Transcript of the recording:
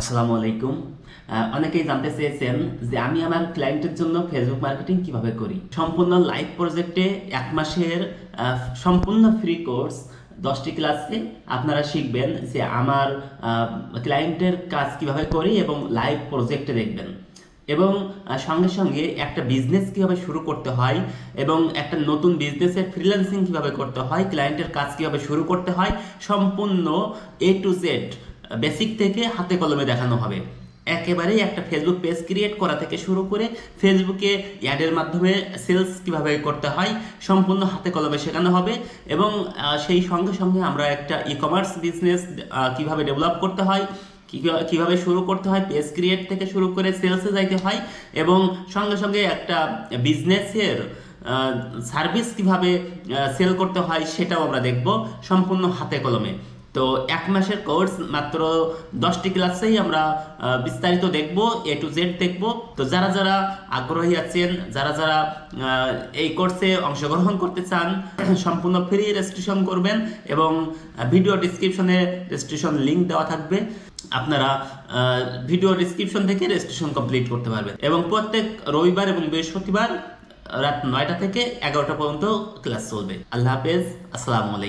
আসসালামু আলাইকুম। অনেকেই জানতে চেয়েছেন যে আমি আমার ক্লায়েন্টের জন্য ফেসবুক মার্কেটিং কীভাবে করি? সম্পূর্ণ লাইভ প্রজেক্টে এক মাসের সম্পূর্ণ ফ্রি কোর্স দশটি ক্লাসে আপনারা শিখবেন যে আমার ক্লায়েন্টের কাজ কীভাবে করি এবং লাইভ প্রজেক্টে দেখবেন। এবং সঙ্গে সঙ্গে একটা বিজনেস কীভাবে শুরু করতে হয় এবং একটা নতুন বিজনেসের ফ্রিল্যান্সিং কীভাবে করতে হয় ক্লায়েন্টের কাজ কীভাবে শুরু করতে হয়, সম্পূর্ণ এ টু জেড বেসিক থেকে হাতে কলমে দেখানো হবে। একেবারেই একটা ফেসবুক পেজ ক্রিয়েট করা থেকে শুরু করে ফেসবুকে অ্যাডের মাধ্যমে সেলস কীভাবে করতে হয়, সম্পূর্ণ হাতে কলমে শেখানো হবে এবং সেই সঙ্গে সঙ্গে আমরা একটা ই কমার্স বিজনেস কীভাবে ডেভেলপ করতে হয় কীভাবে শুরু করতে হয় পেজ ক্রিয়েট থেকে শুরু করে সেলসে যাইতে হয় এবং সঙ্গে সঙ্গে একটা বিজনেসের সার্ভিস কীভাবে সেল করতে হয় সেটাও আমরা দেখব সম্পূর্ণ হাতে কলমে। তো এক মাসের কোর্স মাত্র দশটি ক্লাসেই আমরা বিস্তারিত দেখব এ টু জেড দেখব। তো যারা যারা আগ্রহী আছেন, যারা যারা এই কোর্সে অংশগ্রহণ করতে চান, সম্পূর্ণ ফ্রি রেজিস্ট্রেশন করবেন এবং ভিডিও ডিসক্রিপশনে রেজিস্ট্রেশন লিংক দেওয়া থাকবে। আপনারা ভিডিও ডিসক্রিপশন থেকে রেজিস্ট্রেশন কমপ্লিট করতে পারবেন। এবং প্রত্যেক রবিবার এবং বৃহস্পতিবার রাত নয়টা থেকে এগারোটা পর্যন্ত ক্লাস চলবে। আল্লাহ হাফেজ, আসসালামু আলাইকুম।